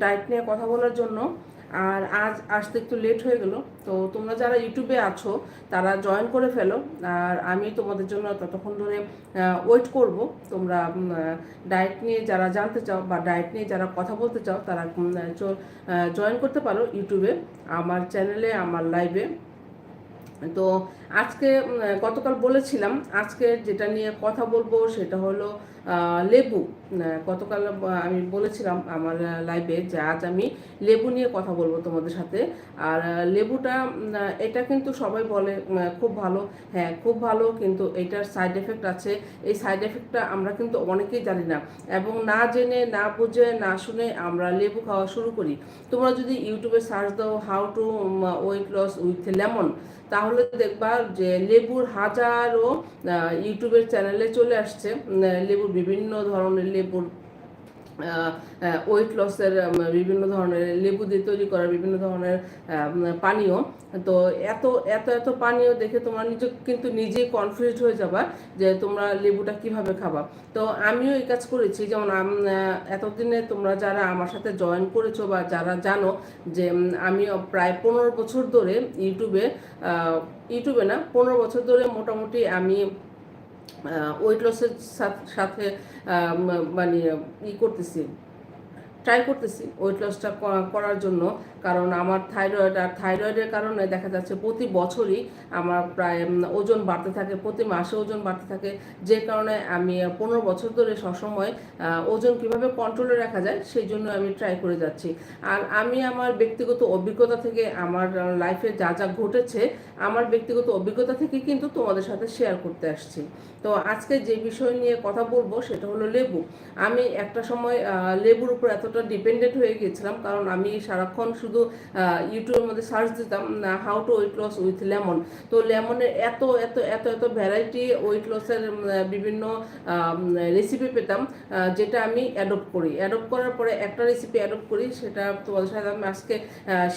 Diet নিয়ে কথা বলার জন্য। আর আজ আসতে একটু লেট হয়ে গেল। তো তোমরা যারা ইউটিউবে আছো, তারা জয়েন করে ফেলো। আর আমি তোমাদের জন্য ততক্ষণ ধরে ওয়েট করব। তোমরা ডায়েট নিয়ে যারা জানতে চাও বা ডায়েট নিয়ে যারা কথা বলতে চাও, তারা জয়েন করতে পারো ইউটিউবে আমার চ্যানেলে আমার লাইভে তো আজকে গতকাল বলেছিলাম, আজকে যেটা নিয়ে কথা বলব সেটা হলো লেবু গতকাল আমি বলেছিলাম আমার লাইভে যে আজ আমি লেবু নিয়ে কথা বলব তোমাদের সাথে। আর লেবুটা এটা কিন্তু সবাই বলে খুব ভালো। হ্যাঁ খুব ভালো, কিন্তু এটার সাইড এফেক্ট আছে। এই সাইড এফেক্টটা আমরা কিন্তু অনেকেই জানি না। এবং না জেনে, না বুঝে, না শুনে আমরা লেবু খাওয়া শুরু করি। তোমরা যদি ইউটিউবে সার্চ দাও how to weight loss with lemon তাহলে দেখবা যে লেবুর হাজারও ইউটিউবের চ্যানেলে চলে আসছে লেবুর বিভিন্ন ধরনের লেবুর ওয়েট লসের বিভিন্ন ধরনের, লেবু দিয়ে তৈরি করা বিভিন্ন ধরনের পানীয়। তো এত এত এত পানীয় দেখে তোমরা নিজে, কিন্তু নিজেই কনফিউজ হয়ে যাবা যে তোমরা লেবুটা কীভাবে খাবা। তো আমিও এই কাজ করেছি। যেমন এতদিনে তোমরা যারা আমার সাথে জয়েন করেছ বা যারা জানো যে আমি প্রায় পনেরো বছর ধরে ইউটিউবে ইউটিউবে না, পনেরো বছর ধরে মোটামুটি আমি ওয়েট লসের সাথে মানে ই করতেছি। ট্রাই করতেছি ওয়েট লসটা করার জন্য। কারণ আমার থাইরয়েড আর থাইরয়েডের কারণে দেখা যাচ্ছে প্রতি বছরই আমার প্রায় ওজন বাড়তে থাকে, প্রতি মাসে ওজন বাড়তে থাকে। যে কারণে আমি পনেরো বছর ধরে সবসময় ওজন কীভাবে কন্ট্রোলে রাখা যায় সেই জন্য আমি ট্রাই করে যাচ্ছি। আর আমি আমার ব্যক্তিগত অভিজ্ঞতা থেকে আমার লাইফে যা যা ঘটেছে, আমার ব্যক্তিগত অভিজ্ঞতা থেকে কিন্তু তোমাদের সাথে শেয়ার করতে আসছি। তো আজকে যে বিষয় নিয়ে কথা বলব সেটা হলো লেবু। আমি একটা সময় লেবুর উপর এতটা ডিপেন্ডেন্ট হয়ে গেছিলাম, কারণ আমি সারাক্ষণ শুধু ইউটিউবের মধ্যে সার্চ দিতাম how to weight loss with lemon তো লেমনের এত এত এত এত ভ্যারাইটি ওয়েট লসের বিভিন্ন রেসিপি পেতাম যেটা আমি অ্যাডপ্ট করি। অ্যাডপ্ট করার পরে একটা রেসিপি অ্যাডপ্ট করি, সেটা তোমাদের সাথে আমি আজকে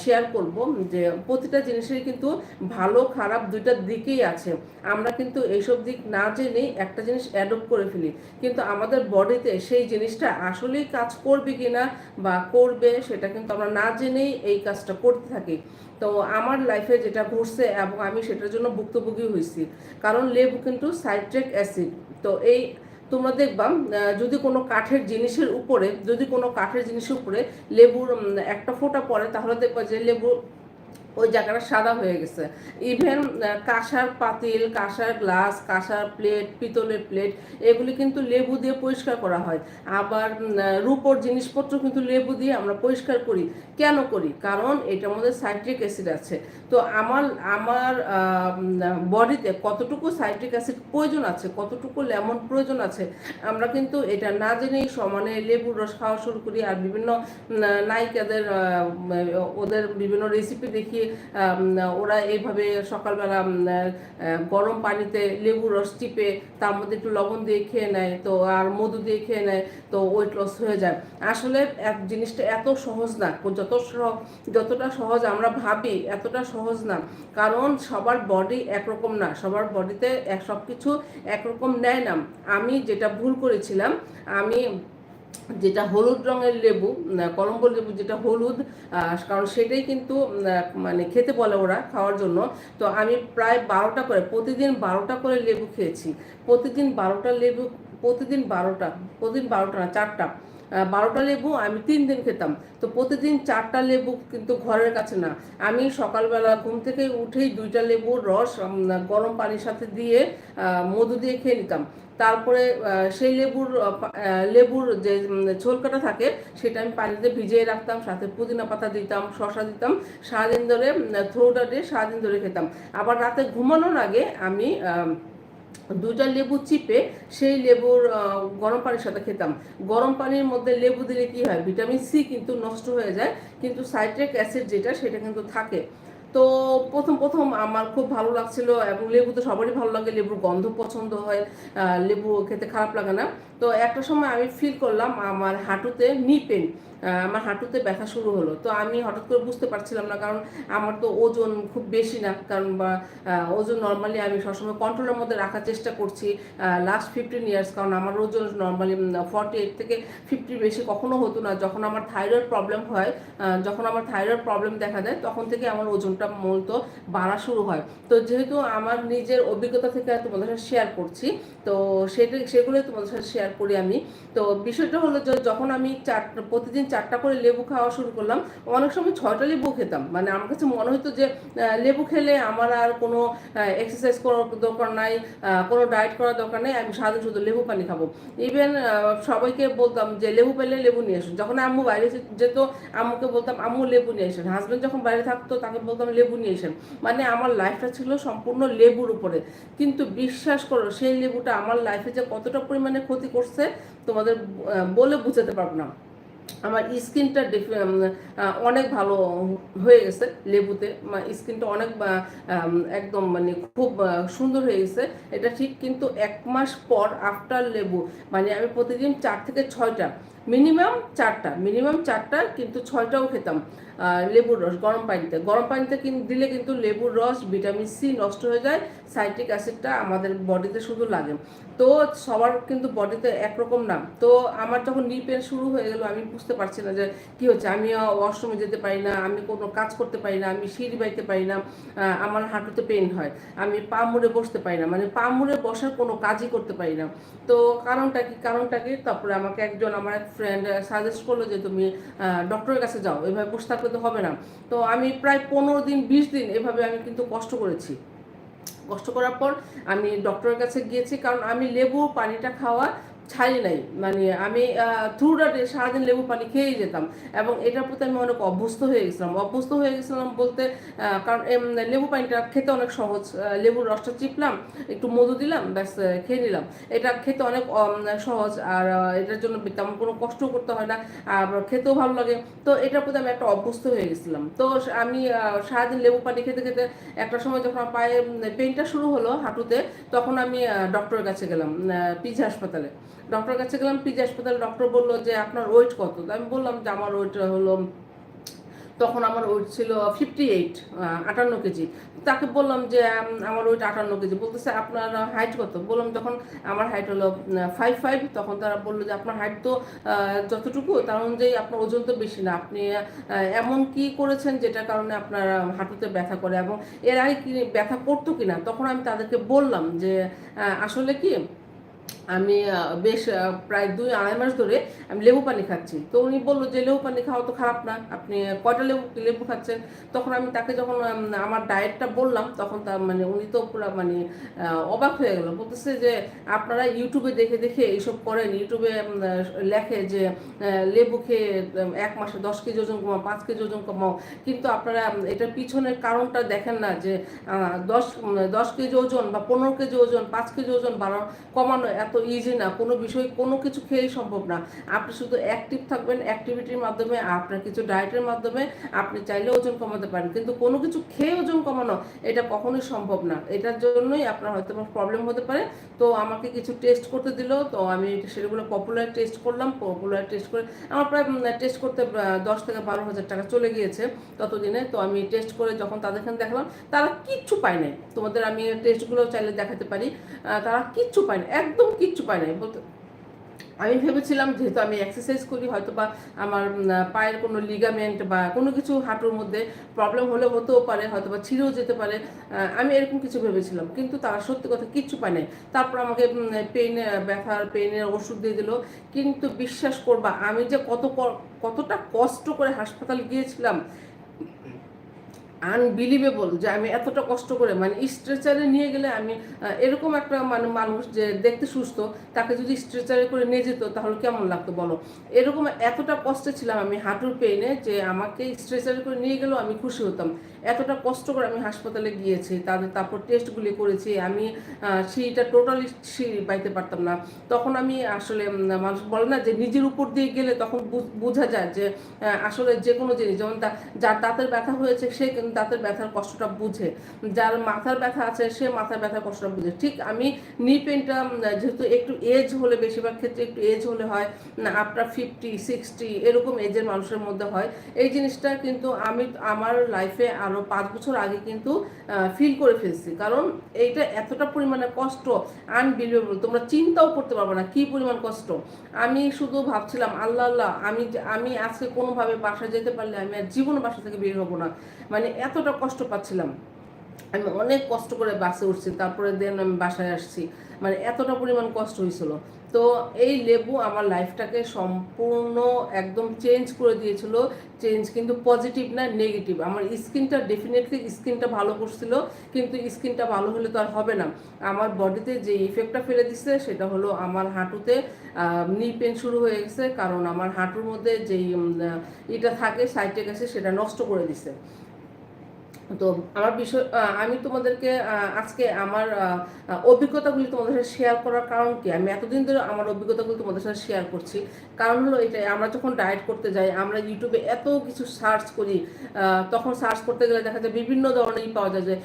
শেয়ার করব, যে প্রতিটা জিনিসেরই কিন্তু ভালো, খারাপ দুইটা দিকেই আছে। আমরা কিন্তু এইসব দিক না জেনেই একটা জিনিস অ্যাডপ্ট করে ফেলি। কিন্তু আমাদের বডিতে সেই জিনিসটা আসলেই কাজ করবে কিনা বা করবে, সেটা কিন্তু আমরা না জেনেই এই কাজটা করতে থাকি। তো আমার লাইফে যেটা ঘটছে এবং আমি সেটার জন্য ভুক্তভোগী হয়েছি। কারণ লেবু কিন্তু সাইট্রিক অ্যাসিড তো এই তোমরা দেখবাম যদি কোনো কাঠের জিনিসের উপরে, যদি কোনো কাঠের জিনিসের উপরে লেবুর একটা ফোঁটা পড়ে, তাহলে দেখবা যে লেবু ওই জায়গাটা সাদা হয়ে গেছে। ইভেন কাঁসার পাতিল, কাঁসার গ্লাস, কাঁসার প্লেট পিতলের প্লেট এগুলি কিন্তু লেবু দিয়ে পরিষ্কার করা হয়। আবার রূপোর জিনিসপত্র কিন্তু লেবু দিয়ে আমরা পরিষ্কার করি। কেন করি? কারণ এটার মধ্যে সাইট্রিক অ্যাসিড আছে। তো আমার আমার বডিতে কতটুকু সাইট্রিক অ্যাসিড প্রয়োজন আছে, কতটুকু লেমন প্রয়োজন আছে, আমরা কিন্তু এটা না জেনেই সমানে লেবুর রস খাওয়া শুরু করি। আর বিভিন্ন নায়িকাদের ওদের বিভিন্ন রেসিপি দেখিয়ে ওরা এইভাবে সকালবেলা গরম পানিতে লেবু রস টিপে তার মধ্যে একটু লবণ দিয়ে খেয়ে নেয়, তো আর মধু দিয়ে খেয়ে নেয়, তো ওয়েট লস হয়ে যায়। আসলে এক- জিনিসটা এত সহজ না, যত যতটা সহজ আমরা ভাবি, এতটা সহজ না। কারণ সবার বডি একরকম না, সবার বডিতে সব কিছু একরকম নেয় না। আমি যেটা ভুল করেছিলাম, আমি যেটা হলুদ রঙের লেবু কলম্বো লেবু যেটা হলুদ কারণ সেটাই কিন্তু মানে খেতে বলে ওরা খাওয়ার জন্য। তো আমি প্রায় বারোটা করে, প্রতিদিন বারোটা করে লেবু খেয়েছি। প্রতিদিন বারোটা লেবু, প্রতিদিন বারোটা প্রতিদিন বারোটা না, চারটা বারোটা লেবু আমি তিন দিন খেতাম। তো প্রতিদিন চারটা লেবু কিন্তু ঘরের কাছে না। আমি সকালবেলা ঘুম থেকে উঠেই দুইটা লেবুর রস গরম পানির সাথে দিয়ে মধু দিয়ে খেয়ে নিতাম। তারপরে সেই লেবুর লেবুর যে ছোলকাটা থাকে, সেটা আমি পানিতে ভিজিয়ে রাখতাম, সাথে পুদিনা পাতা দিতাম, শসা দিতাম, সারাদিন ধরে থ্রোটা দিয়ে সারাদিন ধরে খেতাম। আবার রাতে ঘুমানোর আগে আমি দুটা লেবু চিপে সেই লেবুর গরম পানির সাথে খেতাম। গরম পানির মধ্যে লেবু দিলে কি হয়? ভিটামিন সি কিন্তু নষ্ট হয়ে যায়, কিন্তু সাইট্রিক অ্যাসিড যেটা, সেটা কিন্তু থাকে। তো প্রথম প্রথম আমার খুব ভালো লাগছিল এবং লেবু তো সবারই ভালো লাগে, লেবুর গন্ধ পছন্দ হয় লেবু খেতে খারাপ লাগে না। তো একটা সময় আমি ফিল করলাম আমার হাঁটুতে নি পেন আমার হাঁটুতে ব্যথা শুরু হলো। তো আমি হঠাৎ করে বুঝতে পারছিলাম না, কারণ আমার তো ওজন খুব বেশি না, কারণ ওজন নর্মালি আমি সবসময় কন্ট্রোলের মধ্যে রাখার চেষ্টা করছি লাস্ট ফিফটিন ইয়ার্স কারণ আমার ওজন নর্মালি ফর্টি এইট থেকে ফিফটি বেশি কখনো হতো না। যখন আমার থাইরয়েড প্রবলেম হয় যখন আমার থাইরয়েড প্রবলেম দেখা দেয়, তখন থেকে আমার ওজনটা মূলত বাড়া শুরু হয়। তো যেহেতু আমার নিজের অভিজ্ঞতা থেকে তোমাদের সাথে শেয়ার করছি, তো সেটা, সেগুলোই তোমাদের সাথে শেয়ার করি আমি। তো বিষয়টা হলো যে যখন আমি চার, প্রতিদিন চারটা করে লেবু খাওয়া শুরু করলাম, অনেক সময় ছয়টা লেবু খেতাম। মানে আমার কাছে মনে হতো যে লেবু খেলে আমার আর কোনো এক্সারসাইজ করার দরকার নাই কোনো ডায়েট করার দরকার নেই, আমি সারাদিন শুধু লেবু পানি খাব। ইভেন সবাইকে বলতাম যে, লেবু পেলে লেবু নিয়ে আসুন। যখন আম্মু বাইরে যেত, আম্মুকে বলতাম, আম্মু, লেবু নিয়ে আসেন। হাজব্যান্ড যখন বাইরে থাকতো, তাকে বলতাম, লেবু নিয়ে আসেন। মানে আমার লাইফটা ছিল সম্পূর্ণ লেবুর উপরে। কিন্তু বিশ্বাস করো, সেই লেবুটা আমার লাইফে যে কতটা পরিমাণে ক্ষতি করছে, তোমাদের বলে বুঝাতে পারব না। আমার স্কিনটা অনেক ভালো হয়ে গেছে লেবুতে। স্কিনটা অনেক একদম মানে খুব সুন্দর হয়ে গেছে। এটা ঠিক কিন্তু এক মাস পর আফটার লেবু। মানে আমি প্রতিদিন চার থেকে ছয়টা মিনিমাম চারটা মিনিমাম চারটা কিন্তু ছয়টাও খেতাম। লেবুর রস, গরম পানিতে। গরম পানিতে দিলে কিন্তু লেবুর রস, ভিটামিন সি নষ্ট হয়ে যায়, সাইট্রিক অ্যাসিডটা আমাদের বডিতে শুধু লাগে। তো সবার কিন্তু বডিতে একরকম না। তো আমার যখন নি পেন শুরু হয়ে গেল, আমি বুঝতে পারছি না যে কি হচ্ছে। আমি ওয়াশরুমে যেতে পারি না, আমি কোনো কাজ করতে পারি না, আমি সিঁড়ি বাইতে পারি না আমার হাঁটুতে পেন হয়। আমি পা মুড়ে বসতে পারি না মানে পা মুড়ে বসার কোনো কাজই করতে পারি না। তো কারণটা কি? কারণটা কি? তারপরে আমাকে একজন, আমার এক ফ্রেন্ড সাজেস্ট করল যে, তুমি ডক্টরের কাছে যাও। এভাবে বসে থাকলে তো হবে না। তো আমি প্রায় পনেরো দিন, বিশ দিন এভাবে আমি কিন্তু কষ্ট করেছি। কষ্ট করার পর আমি ডক্টরের কাছে গিয়েছি, কারণ আমি লেবু, পানিটা খাওয়া ছাড়ি নাই। মানে আমি থ্রু ডে সারাদিন লেবু পানি খেয়েই যেতাম। এবং এটার প্রতি আমি অনেক অভ্যস্ত হয়ে গেছিলাম। অভ্যস্ত হয়ে গেছিলাম বলতে কারণ লেবু পানিটা খেতে অনেক সহজ। লেবুর রসটা চিপলাম, একটু মধু দিলাম, ব্যাস খেয়ে নিলাম। এটা খেতে অনেক সহজ। আর এটার জন্য তেমন কোনো কষ্ট করতে হয় না। আর খেতেও ভালো লাগে। তো এটার প্রতি আমি একটা অভ্যস্ত হয়ে গেছিলাম। তো আমি সারাদিন লেবু পানি খেতে খেতে একটা সময় যখন পায়ে পেনটা শুরু হলো হাঁটুতে, তখন আমি ডক্টরের কাছে গেলাম পিজি হাসপাতালে। ডক্টরের কাছে গেলাম, পিজি হাসপাতালে ডক্টর বলল যে, আপনার ওয়েট কত? আমি বললাম যে, আমার ওয়েট হলো, তখন আমার ওয়েট ছিল ফিফটি এইট আটান্ন কেজি। তাকে বললাম যে আমার ওয়েট আটান্ন কেজি। বলতেছে, আপনার হাইট কত? বললাম, যখন আমার হাইট হলো ফাইভ ফাইভ তখন তারা বলল যে, আপনার হাইট তো যতটুকু, তার অনুযায়ী আপনার ওজন তো বেশি না। আপনি এমন কি করেছেন যেটার কারণে আপনার হাঁটুতে ব্যথা করে এবং এর আগে কি ব্যথা করতো কিনা? তখন আমি তাদেরকে বললাম যে আসলে কি আমি বেশ প্রায় দুই আড়াই মাস ধরে আমি লেবু পানি খাচ্ছি। তো উনি বলল যে, লেবু পানি খাওয়া তো খারাপ না, আপনি কয়টা লেবু লেবু খাচ্ছেন? তখন আমি তাকে যখন আমার ডায়েটটা বললাম, তখন তার মানে উনি তো পুরো মানে অবাক হয়ে গেল। বলতেছে যে, আপনারা ইউটিউবে দেখে দেখে এইসব করেন। ইউটিউবে লেখে যে লেবু খেয়ে এক মাসে দশ কেজি ওজন কমাও, পাঁচ কেজি ওজন কমাও। কিন্তু আপনারা এটার পিছনের কারণটা দেখেন না যে দশ দশ কেজি ওজন বা পনেরো কেজি ওজন, পাঁচ কেজি ওজন বাড়ানো, কমানো এত ইজি না, কোনো বিষয়, কোনো কিছু খেয়েই সম্ভব না। আপনি শুধু অ্যাক্টিভ থাকবেন অ্যাক্টিভিটির মাধ্যমে, আপনার কিছু ডায়েটের মাধ্যমে, আপনি চাইলে ওজন কমাতে পারেন। কিন্তু কোনো কিছু খেয়ে ওজন কমানো, এটা কখনোই সম্ভব না। এটার জন্যই আপনার হয়তো প্রবলেম হতে পারে। তো আমাকে কিছু টেস্ট করতে দিল, তো আমি সেগুলো পপুলার টেস্ট করলাম পপুলার টেস্ট করে আমার প্রায় টেস্ট করতে দশ থেকে বারো হাজার টাকা চলে গিয়েছে ততদিনে। তো আমি টেস্ট করে যখন তাদের এখানে দেখলাম, তারা কিচ্ছু পায় নাই। তোমাদের আমি টেস্টগুলো চাইলে দেখাতে পারি। তারা কিচ্ছু পায় না একদম কিচ্ছু পায় নাই। বলতে আমি ভেবেছিলাম যেহেতু আমি এক্সারসাইজ করি হয়তো বা আমার পায়ের কোনো লিগামেন্ট বা কোনো কিছু হাঁটুর মধ্যে প্রবলেম হলে হতেও পারে হয়তো বা ছিঁড়েও যেতে পারে আমি এরকম কিছু ভেবেছিলাম। কিন্তু তারা সত্যি কথা কিচ্ছু পায় নাই। তারপর আমাকে পেইন ব্যথার পেইনের ওষুধ দিয়ে দিল। কিন্তু বিশ্বাস করবা, আমি যে কত কতটা কষ্ট করে হাসপাতাল গিয়েছিলাম আনবিলিভেবল যে আমি এতটা কষ্ট করে মানে স্ট্রেচারে নিয়ে গেলে আমি এরকম একটা মানে মানুষ যে দেখতে সুস্থ, তাকে যদি স্ট্রেচারে করে নিয়ে যেত, তাহলে কেমন লাগতো বলো? এরকম এতটা কষ্টে ছিলাম আমি হাঁটুর পেইনে যে আমাকে স্ট্রেচারে করে নিয়ে গেলেও আমি খুশি হতাম। এতটা কষ্ট করে আমি হাসপাতালে গিয়েছি তাদের তারপর টেস্টগুলি করেছি, আমি সিঁড়িটা টোটালি সিঁড়ি পাইতে পারতাম না। তখন আমি আসলে মানুষ বলে না যে নিজের উপর দিয়ে গেলে তখন বোঝা যায় যে আসলে যে কোনো জিনিস, যেমন যার দাঁতের ব্যথা হয়েছে সে দাঁতের ব্যথার কষ্টটা বুঝে। যার মাথার ব্যথা আছে, সে মাথার ব্যথার কষ্টটা বুঝে। ঠিক আমি নি পেনটা যেহেতু একটু এজ হলে, বেশিরভাগ ক্ষেত্রে একটু এজ হলে হয় আপনার ফিফটি সিক্সটি এরকম এজের মানুষের মধ্যে হয়। এই জিনিসটা কিন্তু আমি আমার লাইফে আরও পাঁচ বছর আগে কিন্তু ফিল করে ফেলছি। কারণ এইটা এতটা পরিমাণে কষ্ট আনবিলিভেবল তোমরা চিন্তাও করতে পারব না কি পরিমাণ কষ্ট। আমি শুধু ভাবছিলাম, আল্লাহ আল্লাহ, আমি আমি আজকে কোনোভাবে বাসায় যেতে পারলে আমি আর জীবনে বাসা থেকে বের হব না। মানে এতটা কষ্ট পাচ্ছিলাম। আমি অনেক কষ্ট করে বাসে উঠছি, তারপরে দেন আমি বাসায় আসছি। মানে এতটা পরিমাণ কষ্ট হয়েছিল। তো এই লেবু আমার লাইফটাকে সম্পূর্ণ একদম চেঞ্জ করে দিয়েছিল। চেঞ্জ কিন্তু পজিটিভ না, নেগেটিভ। আমার স্কিনটা ডেফিনেটলি স্কিনটা ভালো করছিল, কিন্তু স্কিনটা ভালো হলে তো আর হবে না। আমার বডিতে যে ইফেক্টটা ফেলে দিচ্ছে সেটা হলো আমার হাঁটুতে নি পেন শুরু হয়ে গেছে। কারণ আমার হাঁটুর মধ্যে যেই এটা থাকে সাইটে গেছে সেটা নষ্ট করে দিছে। তো আমার বিষয় আমি তোমাদেরকে আজকে আমার অভিজ্ঞতাগুলি তোমাদের সাথে শেয়ার করার কারণ কি? আমি এতদিন ধরে আমার অভিজ্ঞতাগুলি তোমাদের সাথে শেয়ার করছি। কারণ হলো এটাই, আমরা যখন ডায়েট করতে যাই, আমরা ইউটিউবে এত কিছু সার্চ করি তখন সার্চ করতে গেলে দেখা যায় বিভিন্ন ধরনেরই পাওয়া যায় যে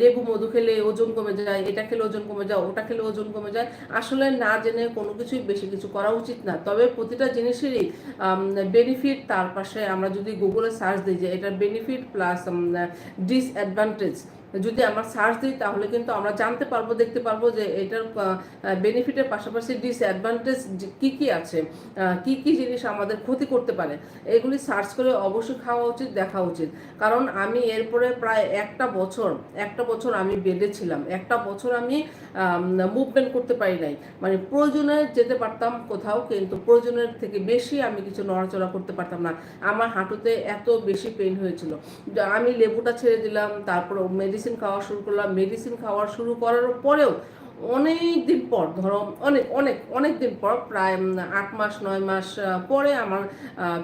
লেবু মধু খেলে ওজন কমে যায়, এটা খেলে ওজন কমে যায়, ওটা খেলে ওজন কমে যায়। আসলে না জেনে কোনো কিছুই বেশি কিছু করা উচিত না। তবে প্রতিটা জিনিসেরই বেনিফিট তার পাশে আমরা যদি গুগলে সার্চ দিই যে, এটার বেনিফিট প্লাস ডিসঅ্যাডভান্টেজ যদি আমরা সার্চ দিই, তাহলে কিন্তু আমরা জানতে পারব, দেখতে পারব যে এটার বেনিফিটের পাশাপাশি ডিসঅ্যাডভান্টেজ কি কি আছে কি কি জিনিস আমাদের ক্ষতি করতে পারে, এগুলি সার্চ করে অবশ্যই খাওয়া উচিত, দেখা উচিত। কারণ আমি এরপরে প্রায় একটা বছর একটা বছর আমি বেডে ছিলাম, একটা বছর আমি মুভমেন্ট করতে পারি নাই। মানে প্রয়োজনে যেতে পারতাম কোথাও, কিন্তু প্রয়োজনের থেকে বেশি আমি কিছু নড়াচড়া করতে পারতাম না। আমার হাঁটুতে এত বেশি পেন হয়েছিল। আমি লেবুটা ছেড়ে দিলাম, তারপর মেডিসিন খাওয়া শুরু করলাম মেডিসিন খাওয়া শুরু করার পরেও অনেক দিন পর, ধরো অনেক অনেক অনেক দিন পর, প্রায় আট মাস, নয় মাস পরে আমার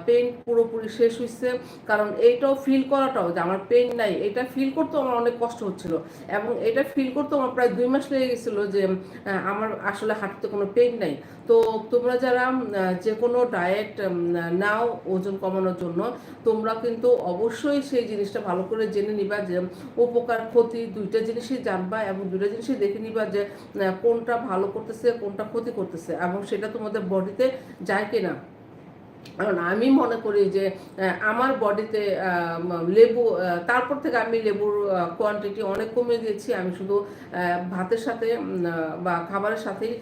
পেন পুরোপুরি শেষ হয়েছে কারণ এইটাও ফিল করাটাও যে আমার পেন নাই, এটা ফিল করতেও আমার অনেক কষ্ট হচ্ছিল। এবং এটা ফিল করতেও আমার প্রায় দুই মাস লেগে গেছিল যে আমার আসলে হাঁটতে কোনো পেন নাই। তো তোমরা যারা যে কোনো ডায়েট নাও ওজন কমানোর জন্য। তোমরা কিন্তু অবশ্যই সেই জিনিসটা ভালো করে জেনে নিবা যে উপকার, ক্ষতি দুইটা জিনিসই জানবা এবং দুইটা জিনিসই দেখে নিবা যে কোনটা ভালো করতেছে, কোনটা ক্ষতি করতেছে এবং সেটা তোমাদের বডিতে যায় কিনা। কারণ আমি মনে করি যে আমার বডিতে লেবু তারপর থেকে আমি লেবুর কোয়ান্টিটি অনেক কমিয়ে দিয়েছি। আমি শুধু ভাতের সাথে বা খাবারের সাথেই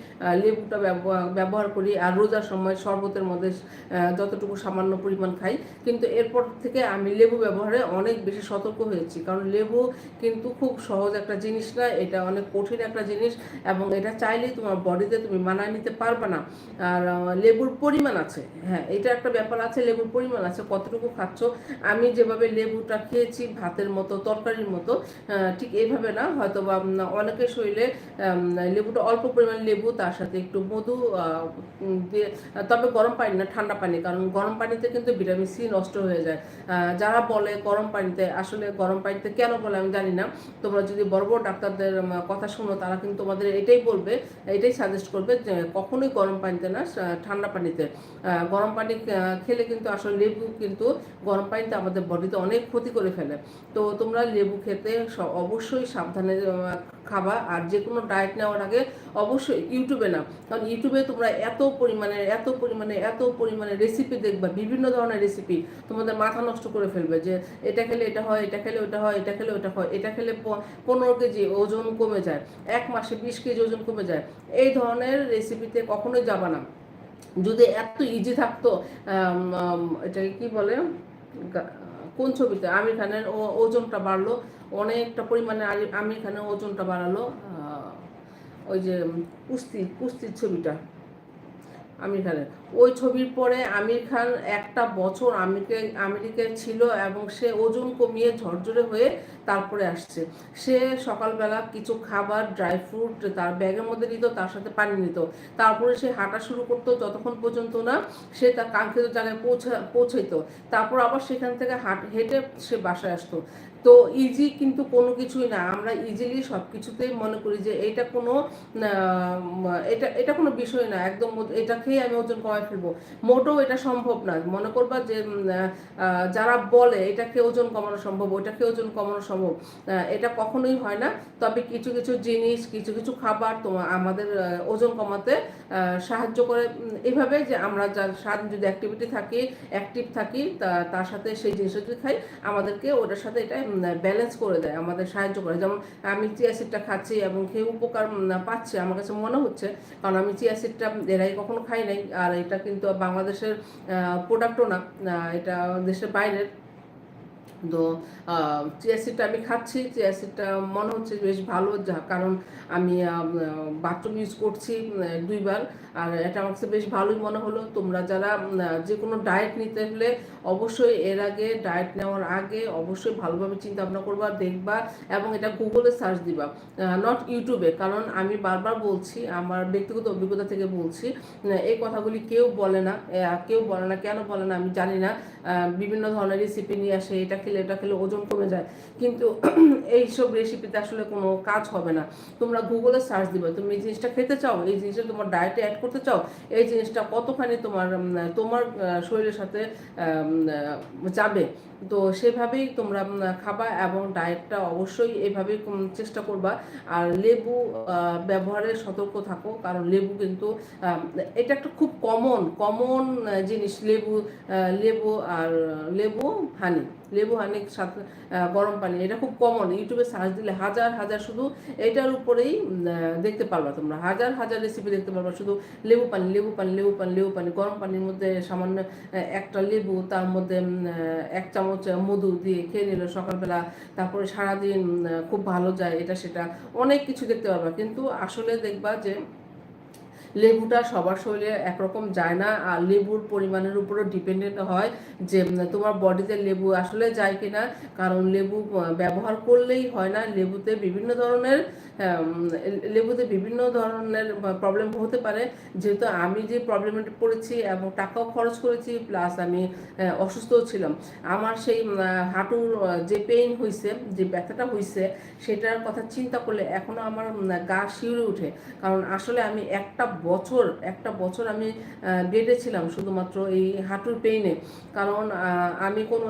লেবুটা ব্যবহার করি। আর রোজার সময় শরবতের মধ্যে যতটুকু সামান্য পরিমাণ খাই। কিন্তু এরপর থেকে আমি লেবু ব্যবহারে অনেক বেশি সতর্ক হয়েছি। কারণ লেবু কিন্তু খুব সহজ একটা জিনিস না, এটা অনেক কঠিন একটা জিনিস এবং এটা চাইলেই তোমার বডিতে তুমি মানায় নিতে পারবে না। আর লেবুর পরিমাণ আছে। হ্যাঁ এটা একটা ব্যাপার আছে, লেবুর পরিমাণ আছে, কতটুকু খাচ্ছ? আমি যেভাবে লেবুটা খেয়েছি, ভাতের মতো, তরকারির মতো ঠিক এইভাবে না হয়তো বা অনেকের শরীরে লেবুটা অল্প পরিমাণ লেবু, তার সাথে একটু মধু দিয়ে, তবে গরম পানি না, ঠান্ডা পানি, কারণ গরম পানিতে কিন্তু ভিটামিন সি নষ্ট হয়ে যায়। যারা বলে গরম পানিতে, আসলে গরম পানিতে কেন বলে আমি জানি না, তোমরা যদি বড় বড় ডাক্তারদের কথা শুনো, তারা কিন্তু তোমাদের এটাই বলবে, এটাই সাজেস্ট করবে যে, কখনোই গরম পানিতে না ঠান্ডা পানিতে গরম পানি খেলে কিন্তু আসলে লেবু কিন্তু গরম পানিতে আমাদের বডিতে অনেক ক্ষতি করে ফেলে। তো তোমরা লেবু খেতে অবশ্যই সাবধানে খাবা আর যে কোনো ডায়েট নেওয়ার আগে অবশ্যই ইউটিউবে না কারণ ইউটিউবে তোমরা এত পরিমাণে এত পরিমাণে এত পরিমাণে রেসিপি দেখবা, বিভিন্ন ধরনের রেসিপি তোমাদের মাথা নষ্ট করে ফেলবে যে এটা খেলে এটা হয়, এটা খেলে ওটা হয়, এটা খেলে ওটা হয়, এটা খেলে পনেরো কেজি ওজন কমে যায়, এক মাসে বিশ কেজি ওজন কমে যায়। এই ধরনের রেসিপিতে কখনোই যাবা না। যদি এত ইজি থাকতো এটাকে কি বলে? কোন ছবিতে? আমির খানের ওজনটা বাড়লো, অনেকটা পরিমাণে আমির খানের ওজনটা বাড়ালো ওই যে, কুস্তি, কুস্তির ছবিটা। আমির খানের। ওই ছবির পরে আমির খান একটা বছর আমেরিকা আমেরিকায় ছিল এবং সে ওজন কমিয়ে ঝরঝরে হয়ে তারপরে আসছে। সে সকালবেলা কিছু খাবার ড্রাই ফ্রুট তার ব্যাগের মধ্যে নিত, তার সাথে পানি নিত। তারপরে সে হাঁটা শুরু করতো যতক্ষণ পর্যন্ত না সে তার কাঙ্ক্ষিত জায়গায় পৌঁছা, পৌঁছাইতো। তারপর আবার সেখান থেকে হাঁট, হেঁটে সে বাসায় আসতো। তো ইজি কিন্তু কোনো কিছুই না। আমরা ইজিলি সব কিছুতেই মনে করি যে এটা কোনো এটা এটা কোনো বিষয় না। একদম এটা খেয়ে আমি ওজন কমায় ফেলব। মোটেও এটা সম্ভব না। মনে করবা যে যারা বলে এটা ওজন কমানো সম্ভব ওটা খেয়ে ওজন কমানো সম্ভব এটা কখনোই হয় না। তবে কিছু কিছু জিনিস, কিছু কিছু খাবার তোমার আমাদের ওজন কমাতে সাহায্য করে। এভাবে যে আমরা যার সারাদিন যদি অ্যাক্টিভিটি থাকি অ্যাক্টিভ থাকি তার সাথে সেই জিনিসটা যদি খাই, আমাদেরকে ওটার সাথে এটা ব্যালেন্স করে দেয়, আমাদের সাহায্য করে। যেমন আমি চিয়া সিডটা খাচ্ছি এবং খেয়ে উপকার পাচ্ছি, আমার কাছে মনে হচ্ছে, কারণ আমি চিয়া সিডটা এর আগে কখনো খাই নাই। আর এটা কিন্তু বাংলাদেশের প্রোডাক্টও না এটা দেশের বাইরের। তো চিয়া সিডটা আমি খাচ্ছি চিয়া সিডটা মনে হচ্ছে বেশ ভালো কারণ আমি বাথরুম ইউজ করছি দুইবার। আর এটা আমার কাছে বেশ ভালোই মনে হলো। তোমরা যারা যে কোনো ডায়েট নিতে হলে অবশ্যই এর আগে ডায়েট নেওয়ার আগে অবশ্যই ভালোভাবে চিন্তা ভাবনা করবা, দেখবা এবং এটা গুগলে সার্চ দিবা। নট ইউটিউবে কারণ আমি বারবার বলছি, আমার ব্যক্তিগত অভিজ্ঞতা থেকে বলছি এই কথাগুলি কেউ বলে না কেউ বলে না, কেন বলে না আমি জানি না। বিভিন্ন ধরনের রেসিপি নিয়ে আসে, এটা খেলে এটা খেলে ওজন কমে যায়। কিন্তু এইসব রেসিপিতে আসলে কোনো কাজ হবে না। তোমরা গুগলে সার্চ দিবে, তুমি এই জিনিসটা খেতে চাও, এই জিনিসটা তোমার ডায়েটে অ্যাড করতে চাও, এই জিনিসটা কতখানি তোমার তোমার শরীরের সাথে যাবে? তো সেভাবেই তোমরা খাবা এবং ডায়েটটা অবশ্যই এভাবেই চেষ্টা করবা। আর লেবু ব্যবহারে সতর্ক থাকো, কারণ লেবু কিন্তু এটা একটা খুব কমন কমন জিনিস। লেবু লেবু আর লেবু হানি লেবু হানি সাথে গরম পানি, এটা খুব কমন ইউটিউবে সার্চ দিলে হাজার হাজার শুধু এটার উপরেই দেখতে পারবা তোমরা। হাজার হাজার রেসিপি দেখতে পারবা। শুধু লেবু পানি লেবু পানি লেবু পানি লেবু পানি, গরম পানির মধ্যে সামান্য একটা লেবু, তার মধ্যে এক চামচ মধু দিয়ে খেয়ে নিল সকালবেলা, তারপরে সারাদিন খুব ভালো যায়, এটা সেটা। অনেক কিছু দেখতে পাবা কিন্তু আসলে দেখবা যে লেবুটা সবার শরীরে একরকম যায় না, আর লেবুর পরিমাণের উপরও ডিপেন্ডেন্ট হয় যে তোমার বডিতে লেবু আসলে যায় কিনা। কারণ লেবু ব্যবহার করলেই হয় না। লেবুতে বিভিন্ন ধরনের লেবুতে বিভিন্ন ধরনের প্রবলেম হতে পারে। যেহেতু আমি যে প্রবলেমে পড়েছি এবং টাকাও খরচ করেছি প্লাস আমি অসুস্থও ছিলাম। আমার সেই হাঁটুর যে পেইন হয়েছে যে ব্যথাটা হয়েছে সেটার কথা চিন্তা করলে এখনও আমার গা শিউরে উঠে। কারণ আসলে আমি একটা বছর, একটা বছর আমি বেডে ছিলাম শুধুমাত্র এই হাঁটুর পেইনে কারণ আমি কোনো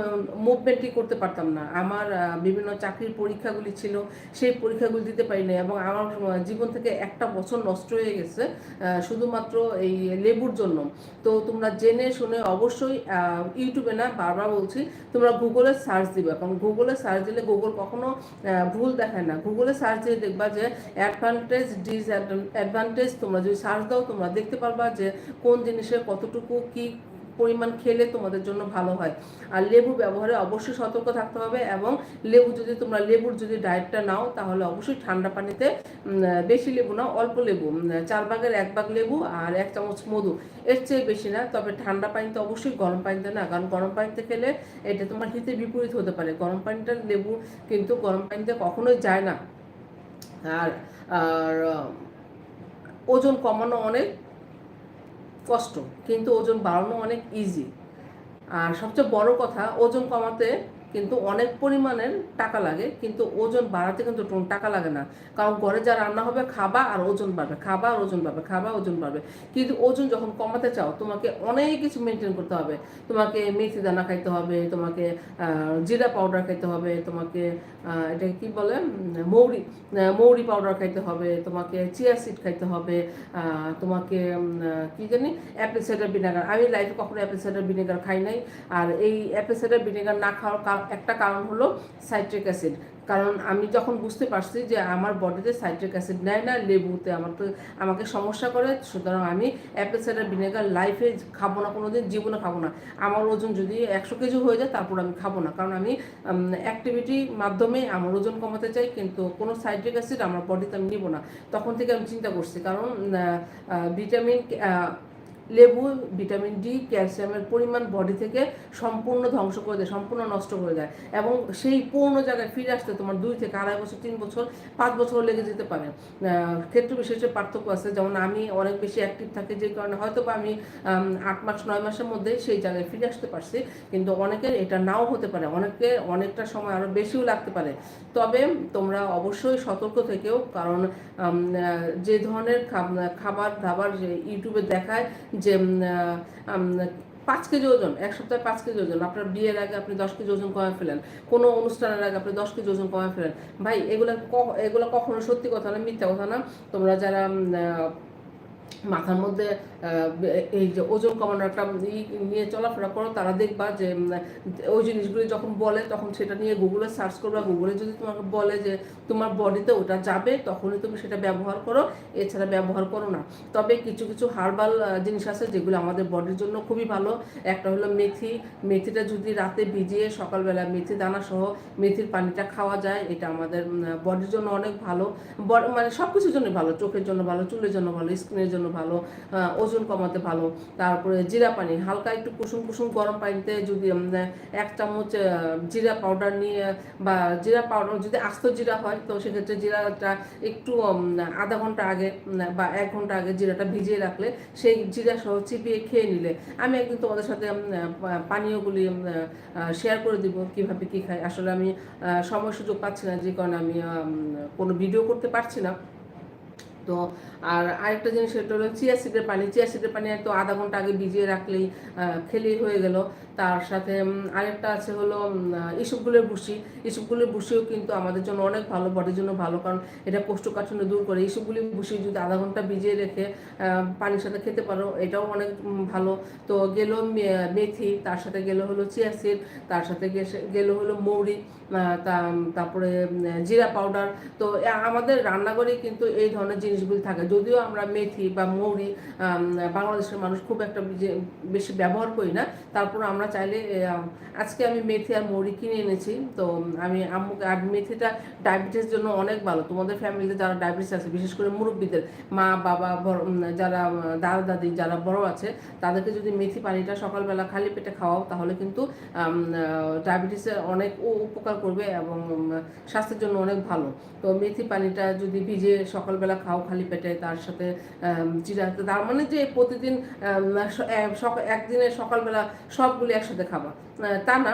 মুভমেন্টই করতে পারতাম না। আমার বিভিন্ন চাকরির পরীক্ষাগুলি ছিল, সেই পরীক্ষাগুলি দিতে পারি না এবং আমার জীবন থেকে একটা বছর নষ্ট হয়ে গেছে শুধুমাত্র এই লেবুর জন্য। তো তোমরা জেনে শুনে অবশ্যই ইউটিউবে না বারবার বলছি, তোমরা গুগলে সার্চ দিবে। কারণ গুগলে সার্চ দিলে গুগল কখনো ভুল দেখায় না। গুগলে সার্চ দিয়ে দেখবা যে অ্যাডভান্টেজ ডিসঅ্যাডভান্টেজ তোমরা যদি সার্চ দাও তোমরা দেখতে পারবা যে কোন জিনিসের কতটুকু কি পরিমাণ খেলে তোমাদের জন্য ভালো হয়। আর লেবু ব্যবহারে অবশ্যই সতর্ক থাকতে হবে এবং লেবু যদি তোমরা লেবুর যদি ডায়েটটা নাও, তাহলে অবশ্যই ঠান্ডা পানিতে বেশি লেবু নাও অল্প লেবু চার ভাগের এক ভাগ লেবু আর এক চামচ মধু। এর চেয়ে বেশি না, তবে ঠান্ডা পানিতে অবশ্যই গরম পানিতে না, কারণ গরম পানিতে খেলে এটা তোমার হিতে বিপরীত হতে পারে। গরম পানিটা লেবু কিন্তু গরম পানিতে কখনোই যায় না। আর আর ওজন কমানো অনেক কষ্ট, কিন্তু ওজন বাড়ানো অনেক ইজি আর সবচেয়ে বড় কথা, ওজন কমাতে কিন্তু অনেক পরিমাণের টাকা লাগে, কিন্তু ওজন বাড়াতে কিন্তু টাকা লাগে না। কারণ ঘরে যা রান্না হবে খাবা আর ওজন বাড়বে, খাবা আর ওজন বাড়বে, খাবা ওজন বাড়বে। কিন্তু ওজন যখন কমাতে চাও, তোমাকে অনেক কিছু মেনটেন করতে হবে। তোমাকে মেথি দানা খাইতে হবে, তোমাকে জিরা পাউডার খাইতে হবে, তোমাকে এটা কি বলে মৌরি মৌরি পাউডার খাইতে হবে, তোমাকে চিয়া সিড খাইতে হবে তোমাকে কি জানি অ্যাপেল সাইডার ভিনেগার আমি লাইফে কখনো অ্যাপেল সাইডার ভিনেগার খাই নাই। আর এই অ্যাপেল সাইডার ভিনেগার না খাওয়ার একটা কারণ হলো সাইট্রিক অ্যাসিড। কারণ আমি যখন বুঝতে পারছি যে আমার বডিতে সাইট্রিক অ্যাসিড নেয় না, লেবুতে আমার তো, আমাকে সমস্যা করে, সুতরাং আমি অ্যাপেল সাইডার ভিনেগার লাইফে খাব না কোনো দিন জীবনে খাব না। আমার ওজন যদি একশো কেজি হয়ে যায়, তারপর আমি খাব না। কারণ আমি অ্যাক্টিভিটির মাধ্যমে আমার ওজন কমাতে চাই, কিন্তু কোনো সাইট্রিক অ্যাসিড আমার বডিতে আমি নিব না। তখন থেকে আমি চিন্তা করছি। কারণ ভিটামিন লেবু, ভিটামিন ডি, ক্যালসিয়ামের পরিমাণ বডি থেকে সম্পূর্ণ ধ্বংস করে দেয়, সম্পূর্ণ নষ্ট করে দেয় এবং সেই পূর্ণ জায়গায় ফিরে আসতে তোমার দুই থেকে আড়াই বছর, তিন বছর, পাঁচ বছর লেগে যেতে পারে। ক্ষেত্র বিশেষে পার্থক্য আছে, যেমন আমি অনেক বেশি অ্যাক্টিভ থাকি যে কারণে হয়তো বা আমি আট মাস, নয় মাসের মধ্যে সেই জায়গায় ফিরে আসতে পারছি, কিন্তু অনেকের এটা নাও হতে পারে, অনেকে অনেকটা সময় আরও বেশিও লাগতে পারে। তবে তোমরা অবশ্যই সতর্ক থেকেও, কারণ যে ধরনের খাবার দাবার যে ইউটিউবে দেখায় যে পাঁচ কেজি ওজন, এক সপ্তাহে পাঁচ কেজি ওজন, আপনার বিয়ের আগে আপনি দশ কেজি ওজন কমায় ফেলেন, কোনো অনুষ্ঠানের আগে আপনি দশ কেজি ওজন কমায় ফেলেন। ভাই, এগুলো এগুলো কখনো সত্যি কথা না, মিথ্যা কথা না। তোমরা যারা মাথার মধ্যে এই যে ওজন কমানোর একটা ই, নিয়ে চলাফেরা করো, তারা দেখবা যে ওই জিনিসগুলি যখন বলে, তখন সেটা নিয়ে গুগলে সার্চ করবা। গুগলে যদি তোমাকে বলে যে তোমার বডিতে ওটা যাবে, তখনই তুমি সেটা ব্যবহার করো। এছাড়া ব্যবহার করো না। তবে কিছু কিছু হার্বাল জিনিস আছে যেগুলো আমাদের বডির জন্য খুবই ভালো। একটা হলো মেথি। মেথিটা যদি রাতে ভিজিয়ে সকালবেলা মেথি দানা সহ মেথির পানিটা খাওয়া যায়, এটা আমাদের বডির জন্য অনেক ভালো। মানে সব কিছুর জন্য ভালো। চোখের জন্য ভালো, চুলের জন্য ভালো, স্কিনের জন্য ভালো ওজন কমাতে ভালো। তারপরে জিরা পানি, হালকা একটু কুসুম কুসুম গরম পানিতে যদি এক চামচ জিরা পাউডার নিয়ে, বা জিরা পাউডার যদি আস্ত জিরা হয়, তো সেক্ষেত্রে জিরাটা একটু আধা ঘণ্টা আগে বা এক ঘণ্টা আগে জিরাটা ভিজিয়ে রাখলে সেই জিরা সহ চিপিয়ে খেয়ে নিলে। আমি একদিন তোমাদের সাথে পানীয়গুলি শেয়ার করে দিব, কীভাবে কি খাই আসলে আমি সময় সুযোগ পাচ্ছি না, যে কারণে আমি কোনো ভিডিও করতে পারছি না। তো আর আরেকটা জিনিস সেটা হলো চিয়া সিডের পানি। চিয়া সিডের পানি তো আধা ঘণ্টা আগে ভিজিয়ে রাখলেই খেলেই হয়ে গেল। তার সাথে আরেকটা আছে হলো ইসবগুলের ভুসি। ইসবগুলের ভুসিও কিন্তু আমাদের জন্য অনেক ভালো, বডির জন্য ভালো, কারণ এটা কোষ্ঠকাঠিন্য দূর করে। ইসবগুলি ভুসি যদি আধা ঘণ্টা ভিজিয়ে রেখে পানির সাথে খেতে পারো, এটাও অনেক ভালো। তো গেল মেথি, তার সাথে গেল হলো চিয়া সিড, তার সাথে গেল হলো মৌরি। তারপরে জিরা পাউডার তো আমাদের রান্নাঘরে কিন্তু এই ধরনের জিনিসগুলি থাকে। যদিও আমরা মেথি বা মৌরি বাংলাদেশের মানুষ খুব একটা বেশি ব্যবহার করি না, তারপর আমরা চাইলে আজকে আমি মেথি আর মৌরি কিনে এনেছি, তো আমি আম্মুকে, আর মেথিটা ডায়াবেটিসের জন্য অনেক ভালো। তোমাদের ফ্যামিলিতে যারা ডায়াবেটিস আছে, বিশেষ করে মুরব্বীদের, মা, বাবা যারা দাদা, দাদি, যারা বড় আছে, তাদেরকে যদি মেথি পানিটা সকালবেলা খালি পেটে খাওয়াও, তাহলে কিন্তু ডায়াবেটিসের অনেক উ- উপকার করবে এবং স্বাস্থ্যের জন্য অনেক ভালো। তো মেথি পানিটা যদি ভিজে সকালবেলা খাও খালি পেটে, তার সাথে চিরা তার মানে যে প্রতিদিন একদিনে সকালবেলা সবগুলি একসাথে খাবা। তা না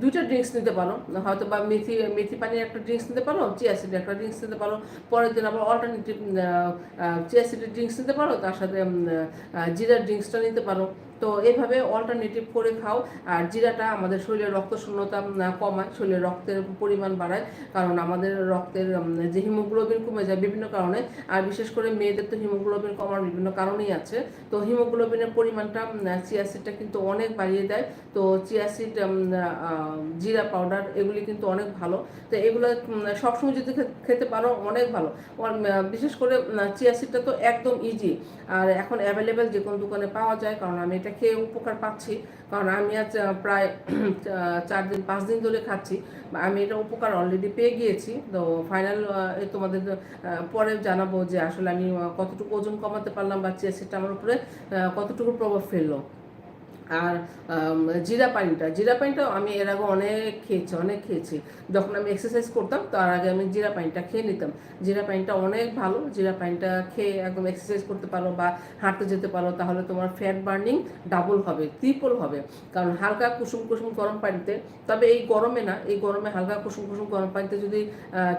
দুইটা ড্রিঙ্কস নিতে পারো। হয়তো বা মেথি মেথি পানির একটা ড্রিঙ্কস নিতে পারো চিয়া সিডের একটা ড্রিঙ্কস নিতে পারো। পরের দিন আবার অল্টারনেটিভ চিয়া সিডের ড্রিঙ্কস নিতে পারো, তার সাথে জিরার ড্রিঙ্কসটা নিতে পারো। তো এইভাবে অল্টারনেটিভ করে খাও। আর জিরাটা আমাদের শরীরে রক্ত শূন্যতা কমায়, শরীরে রক্তের পরিমাণ বাড়ায়, কারণ আমাদের রক্তের যে হিমোগ্লোবিন কমে যায় বিভিন্ন কারণে, আর বিশেষ করে মেয়েদের তো হিমোগ্লোবিন কমার বিভিন্ন কারণেই আছে। তো হিমোগ্লোবিনের পরিমাণটা চিয়াসিডটা কিন্তু অনেক বাড়িয়ে দেয়। তো চিয়াসিড জিরা পাউডার এগুলি কিন্তু অনেক ভালো। তো এগুলো সবসময় যদি খেতে পারো, অনেক ভালো। বিশেষ করে চিয়াসিডটা তো একদম ইজি আর এখন অ্যাভেলেবেল যে কোনো দোকানে পাওয়া যায়, কারণ আমি এটা খেয়ে উপকার পাচ্ছি। কারণ আমি আজ প্রায় চার দিন, পাঁচ দিন ধরে খাচ্ছি। আমি এটা উপকার অলরেডি পেয়ে গিয়েছি। তো ফাইনাল তোমাদের পরে জানাব যে আসলে আমি কতটুকু ওজন কমাতে পারলাম বা চিয়াসিডটা আমার উপরে কতটুকু প্রভাব ফেলল। আর জিরা পানিটা, জিরা পানিটাও আমি এর আগে অনেক খেয়েছি অনেক খেয়েছি। যখন আমি এক্সারসাইজ করতাম, তার আগে আমি জিরা পানিটা খেয়ে নিতাম। জিরা পানিটা অনেক ভালো, জিরা পানিটা খেয়ে একদম এক্সারসাইজ করতে পারো বা হাঁটতে যেতে পারো, তাহলে তোমার ফ্যাট বার্নিং ডাবল হবে ত্রিপল হবে। কারণ হালকা কুসুম কুসুম গরম পানিতে, তবে এই গরমে না, এই গরমে হালকা কুসুম কুসুম গরম পানিতে যদি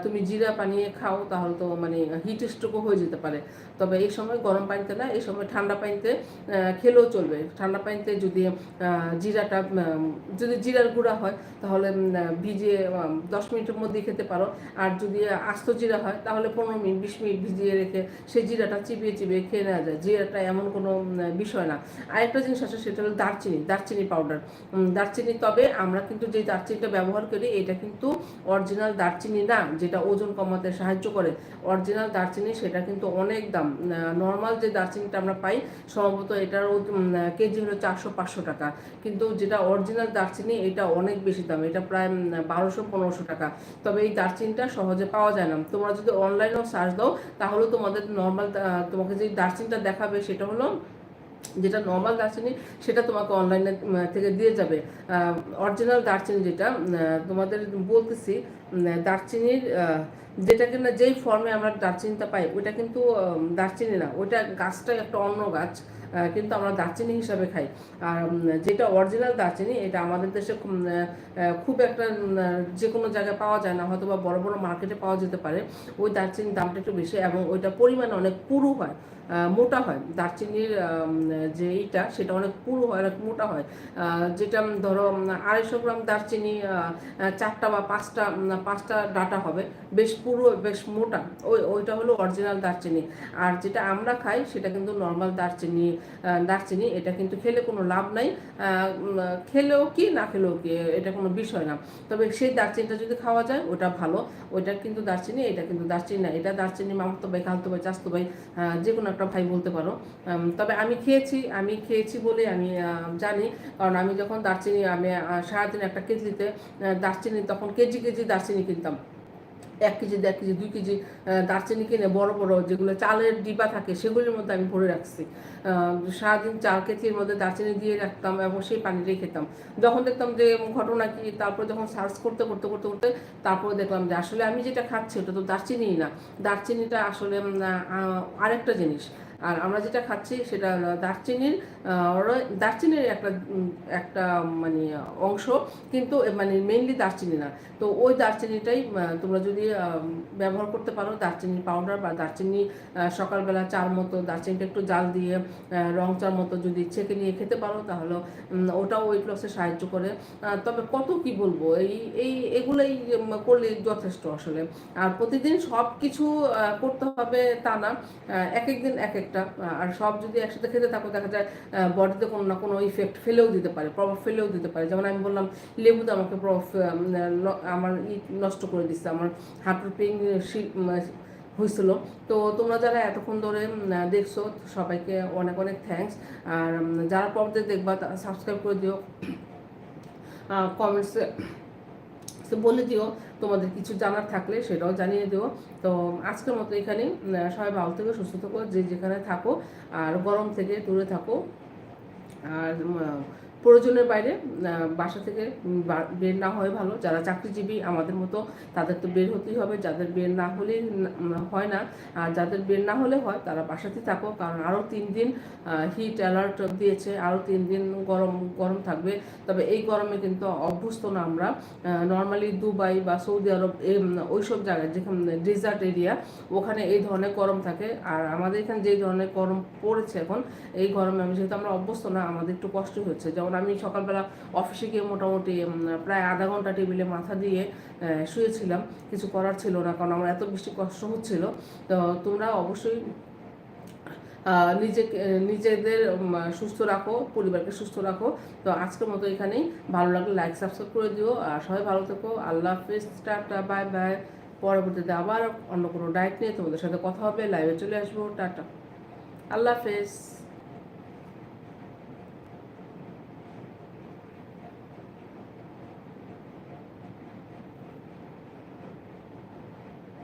তুমি জিরা পানিয়ে খাও, তাহলে তো মানে হিট স্ট্রোকও হয়ে যেতে পারে। তবে এই সময় গরম পানিতে না, এই সময় ঠান্ডা পানিতে খেলেও চলবে। ঠান্ডা পানিতে যদি জিরাটা যদি জিরার গুঁড়া হয়, তাহলে ভিজিয়ে দশ মিনিটের মধ্যেই খেতে পারো। আর যদি আস্ত জিরা হয়, তাহলে পনেরো মিনিট, বিশ মিনিট ভিজিয়ে রেখে সেই জিরাটা চিবিয়ে চিবিয়ে খেয়ে নেওয়া যায়। জিরাটা এমন কোনো বিষয় না। আরেকটা জিনিস আছে, সেটা হলো দারচিনি দারচিনি পাউডার দারচিনি, তবে আমরা কিন্তু যে দারচিনিটা ব্যবহার করি, এটা কিন্তু অরিজিনাল দারচিনি না, যেটা ওজন কমাতে সাহায্য করে। অরিজিনাল দারচিনি, সেটা কিন্তু অনেক দাম। নর্মাল যে দারচিনিটা আমরা পাই, সম্ভবত এটার কেজি হলো চারশো পাঁচশো টাকা। কিন্তু যেটা অরিজিনাল দারচিনি, এটা অনেক বেশি দাম। এটা প্রায় বারোশো, পনেরোশো টাকা। তবে এই দারচিনিটা সহজে পাওয়া যায় না। তোমরা যদি অনলাইনেও সার্চ দাও, তাহলে তোমাদের নর্মাল তোমাকে যে দারচিনিটা দেখাবে, সেটা হলো যেটা নর্মাল দারচিনি, সেটা তোমাকে অনলাইনে থেকে দিয়ে যাবে। অরিজিনাল দারচিনি যেটা তোমাদের বলতেছি দারচিনির যেটা কিনা যেই ফর্মে আমরা দারচিনিটা পাই ওইটা কিন্তু দারচিনি না ওইটা গাছটা একটা অন্য গাছ কিন্তু আমরা দারচিনি হিসাবে খাই। আর যেটা অরিজিনাল দারচিনি এটা আমাদের দেশে খুব, একটা যে কোনো জায়গায় পাওয়া যায় না হয়তো বা বড়ো বড়ো মার্কেটে পাওয়া যেতে পারে। ওই দারচিনির দামটা একটু বেশি এবং ওইটা পরিমাণ অনেক পুরু হয় মোটা হয়। দারচিনির যে এইটা সেটা অনেক পুরু হয় অনেক মোটা হয়। যেটা ধরো আড়াইশো গ্রাম দারচিনি চারটা বা পাঁচটা উম, পাঁচটা ডাটা হবে বেশ পুরো বেশ মোটা। ওই ওইটা হলো অরিজিনাল দারচিনি। আর যেটা আমরা খাই সেটা কিন্তু নর্মাল দারচিনি দারচিনি। এটা কিন্তু খেলে কোনো লাভ নাই। খেলেও কি না খেলেও কি এটা কোনো বিষয় না। তবে সেই দারচিনিটা যদি খাওয়া যায় ওটা ভালো। ওইটা কিন্তু দারচিনি এটা কিন্তু দারচিনি না। এটা দারচিনি মামাতো ভাই খালতো ভাই চাস্তো ভাই যে কোনো একটা ভাই বলতে পারো। তবে আমি খেয়েছি আমি খেয়েছি বলে আমি জানি। কারণ আমি যখন দারচিনি আমি সারাদিন একটা কেজিতে দারচিনি তখন কেজি কেজি দারচিনি কিনতাম। এক কেজি, দেড় কেজি, দুই কেজি দারচিনি কিনে বড় বড় যেগুলো চালের ডিবা থাকে, সেগুলির মধ্যে আমি ভরে রাখছি। সারাদিন চাল কেজির মধ্যে দারচিনি দিয়ে রাখতাম এবং সেই পানিটাই খেতাম। যখন দেখতাম যে ঘটনা কি, তারপর যখন সার্চ করতে করতে করতে করতে, তারপরে দেখলাম যে আসলে আমি যেটা খাচ্ছি, ওটা তো দারচিনিই না। দারচিনিটা আসলে আরেকটা জিনিস। আর আমরা যেটা খাচ্ছি সেটা দারচিনির দারচিনির একটা একটা মানে অংশ, কিন্তু মানে মেনলি দারচিনি না। তো ওই দারচিনিটাই তোমরা যদি ব্যবহার করতে পারো দারচিনি পাউডার বা দারচিনি সকালবেলা চার মতো দারচিনিটা একটু জাল দিয়ে রং চার মতো যদি ছেঁকে নিয়ে খেতে পারো, তাহলে ওটাও ওয়েট লসে সাহায্য করে। তবে কত কি বলব, এই এই, এগুলোই করলে যথেষ্ট আসলে। আর প্রতিদিন সব কিছু করতে হবে তা না। এক এক দিন এক একটা আর সব যদি একসাথে খেতে থাকো, দেখা যায় বডিতে কোনো না কোনো ইফেক্ট ফেলেও দিতে পারে, প্রভাব ফেলেও দিতে পারে। যেমন আমি বললাম লেবুতে আমাকে প্রভাব আমার নষ্ট করে দিচ্ছে, আমার হাঁটুর পেন হয়েছিল তো তোমরা যারা এতক্ষণ ধরে দেখছ, সবাইকে অনেক অনেক থ্যাঙ্কস আর যারা পর্দে দেখবা তারা সাবস্ক্রাইব করে দিও। কমেন্টসে তো বলে দিও, তোমাদের কিছু জানার থাকলে সেটাও জানিয়ে দিও। তো আজকের মতো এখানে সবাই ভালো থেকে, সুস্থ থাকো, যে যেখানে থাকো, আর গরম থেকে দূরে থাকো। আর প্রয়োজনের বাইরে বাসা থেকে বের না হয় ভালো। যারা চাকরিজীবী, আমাদের মতো তাদের তো বের হতেই হবে। যাদের বের না হলেই হয় না। আর যাদের বের না হলে হয়, তারা বাসাতেই থাকো। কারণ আরও তিন দিন হিট অ্যালার্ট দিয়েছে। আরও তিন দিন গরম গরম থাকবে। তবে এই গরমে কিন্তু অভ্যস্ত না আমরা। নর্মালি দুবাই বা সৌদি আরব ওই সব জায়গায় যেখানে ডেজার্ট এরিয়া ওখানে এই ধরনের গরম থাকে। আর আমাদের এখানে যেই ধরনের গরম পড়েছে এখন, এই গরমে আমি যেহেতু আমরা অভ্যস্ত না, আমাদের একটু কষ্ট হচ্ছে। যেমন আমি সকালবেলা অফিসে গিয়ে মোটামুটি প্রায় আধা ঘণ্টা টেবিলে মাথা দিয়ে শুয়েছিলাম। কিছু করার ছিল না, কারণ আমার এত বেশি কষ্ট হচ্ছিল। তো তোমরা অবশ্যই নিজেকে, নিজেদের সুস্থ রাখো, পরিবারকে সুস্থ রাখো। তো আজকের মতো এখানেই। ভালো লাগলে লাইক সাবস্ক্রাইব করে দিও। আর সবাই ভালো থেকো। আল্লাহ হাফিজ, টাটা বাই বাই পরবর্তীতে আবার অন্য কোনো ডায়েট নিয়ে তোমাদের সাথে কথা হবে। লাইভে চলে আসব। টাটা। আল্লাহ হাফেজ।